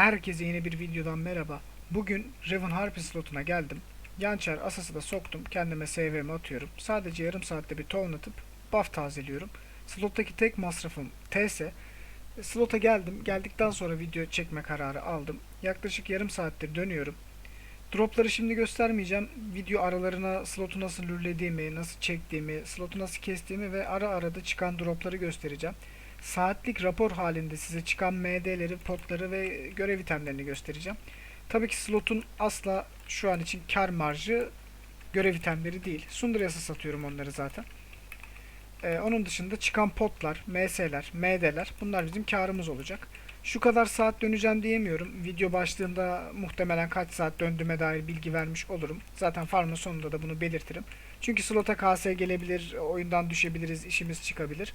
Herkese yeni bir videodan merhaba. Bugün Raven Harpy slotuna geldim. Yançer asası da soktum. Kendime SVM atıyorum. Sadece yarım saatte bir town atıp buff tazeliyorum. Slottaki tek masrafım TS. Slota geldim. Geldikten sonra video çekme kararı aldım. Yaklaşık yarım saattir dönüyorum. Dropları şimdi göstermeyeceğim. Video aralarına slotu nasıl lürlediğimi, nasıl çektiğimi, slotu nasıl kestiğimi ve ara arada çıkan dropları göstereceğim. Saatlik rapor halinde size çıkan MD'leri, potları ve görev itemlerini göstereceğim. Tabii ki slotun asla şu an için kar marjı görev itemleri değil. Sundrayas'a satıyorum onları zaten. Ee, onun dışında çıkan potlar, MS'ler, MD'ler bunlar bizim karımız olacak. Şu kadar saat döneceğim diyemiyorum. Video başlığında muhtemelen kaç saat döndüğüme dair bilgi vermiş olurum. Zaten farmın sonunda da bunu belirtirim. Çünkü slota KS gelebilir, oyundan düşebiliriz, işimiz çıkabilir.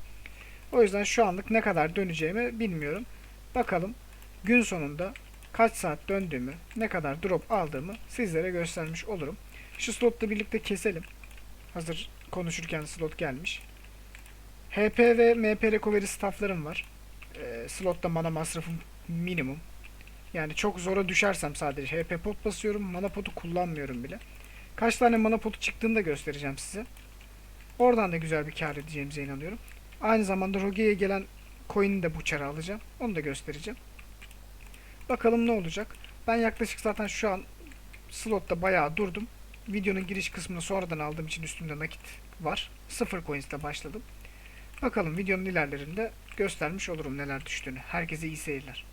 O yüzden şu anlık ne kadar döneceğimi bilmiyorum. Bakalım gün sonunda kaç saat döndüğümü, ne kadar drop aldığımı sizlere göstermiş olurum. Şu slotla birlikte keselim. Hazır konuşurken slot gelmiş. HP ve MP recovery stafflarım var. Ee, slotta mana masrafım minimum. Yani çok zora düşersem sadece HP pot basıyorum. Mana potu kullanmıyorum bile. Kaç tane mana potu çıktığını da göstereceğim size. Oradan da güzel bir kar edeceğimize inanıyorum. Aynı zamanda Rogue'ye gelen coin'i de bu çara alacağım. Onu da göstereceğim. Bakalım ne olacak. Ben yaklaşık zaten şu an slotta bayağı durdum. Videonun giriş kısmını sonradan aldığım için üstümde nakit var. Sıfır coins'te başladım. Bakalım videonun ilerlerinde göstermiş olurum neler düştüğünü. Herkese iyi seyirler.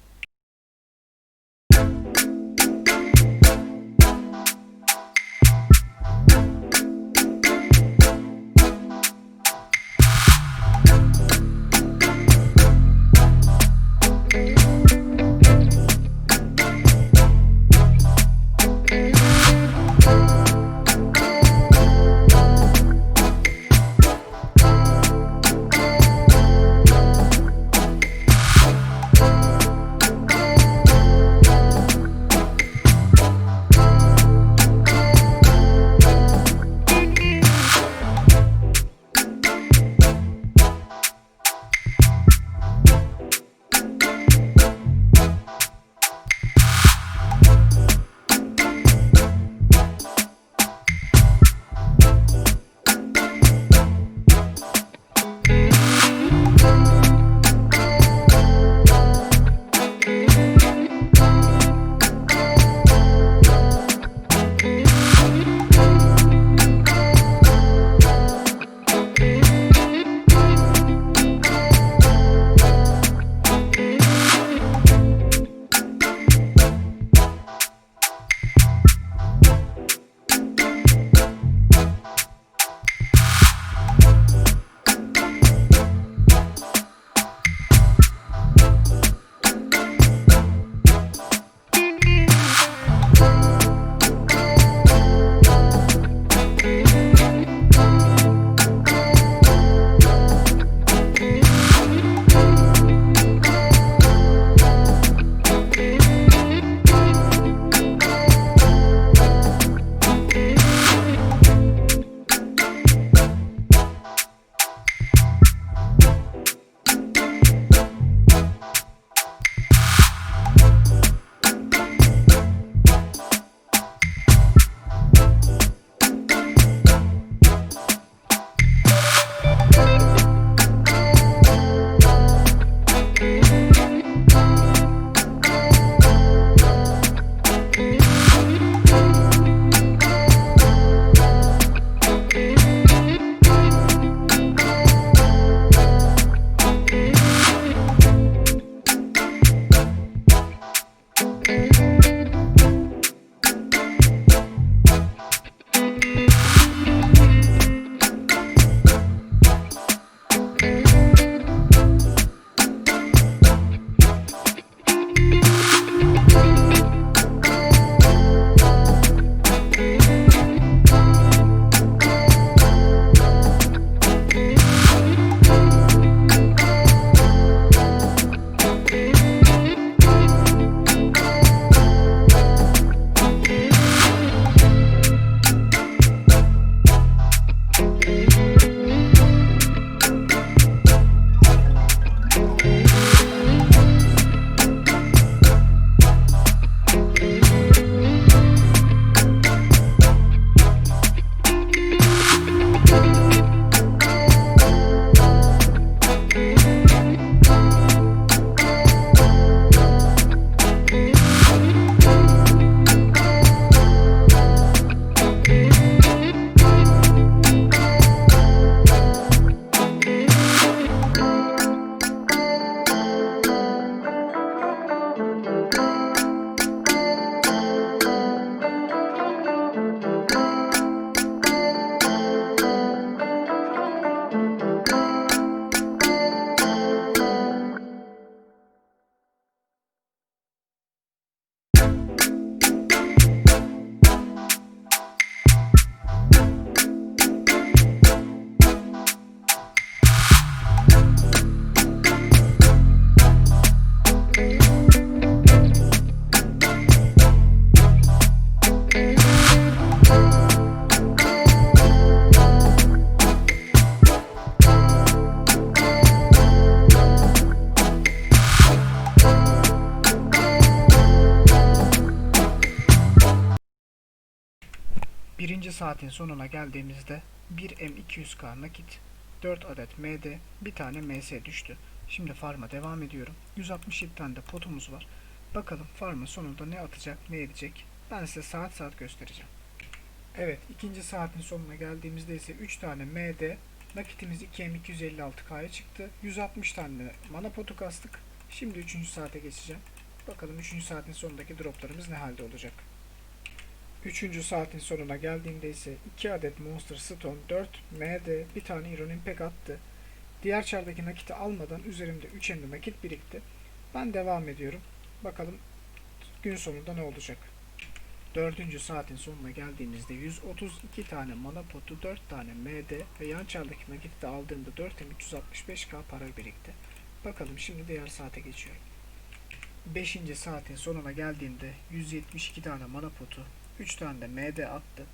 Birinci saatin sonuna geldiğimizde 1M200K nakit, 4 adet MD, bir tane MS düştü. Şimdi farma devam ediyorum. 167 tane de potumuz var. Bakalım farmın sonunda ne atacak, ne edecek. Ben size saat saat göstereceğim. Evet, ikinci saatin sonuna geldiğimizde ise 3 tane MD, nakitimiz 2M256K'ya çıktı. 160 tane mana potu kastık. Şimdi 3. saate geçeceğim. Bakalım 3. saatin sonundaki droplarımız ne halde olacak. 3. saatin sonuna geldiğimde ise 2 adet Monster Stone, 4 MD, bir tane Iron Impact attı. Diğer çardaki nakiti almadan üzerimde 3 ende nakit birikti. Ben devam ediyorum. Bakalım gün sonunda ne olacak. 4. saatin sonuna geldiğimizde 132 tane mana potu, 4 tane MD ve yan çardaki nakiti de aldığımda 4 365k para birikti. Bakalım şimdi diğer saate geçiyorum. 5. saatin sonuna geldiğimde 172 tane mana potu, 3 tane de MD attı.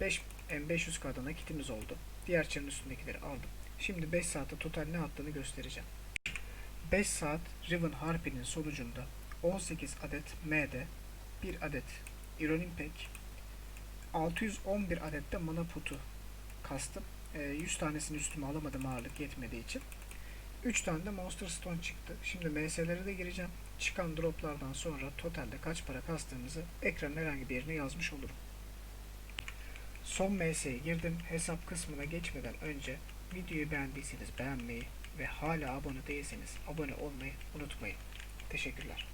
5 M500K'da nakitimiz oldu. Diğer çarın üstündekileri aldım. Şimdi 5 saatte total ne attığını göstereceğim. 5 saat Riven Harpy'nin sonucunda 18 adet MD, 1 adet Iron Impact, 611 adet de mana putu kastım. Ee, 100 tanesini üstüme alamadım ağırlık yetmediği için. 3 tane de Monster Stone çıktı. Şimdi MS'lere de gireceğim. Çıkan droplardan sonra totalde kaç para kastığımızı ekranın herhangi bir yerine yazmış olurum. Son MS'ye girdim. Hesap kısmına geçmeden önce videoyu beğendiyseniz beğenmeyi ve hala abone değilseniz abone olmayı unutmayın. Teşekkürler.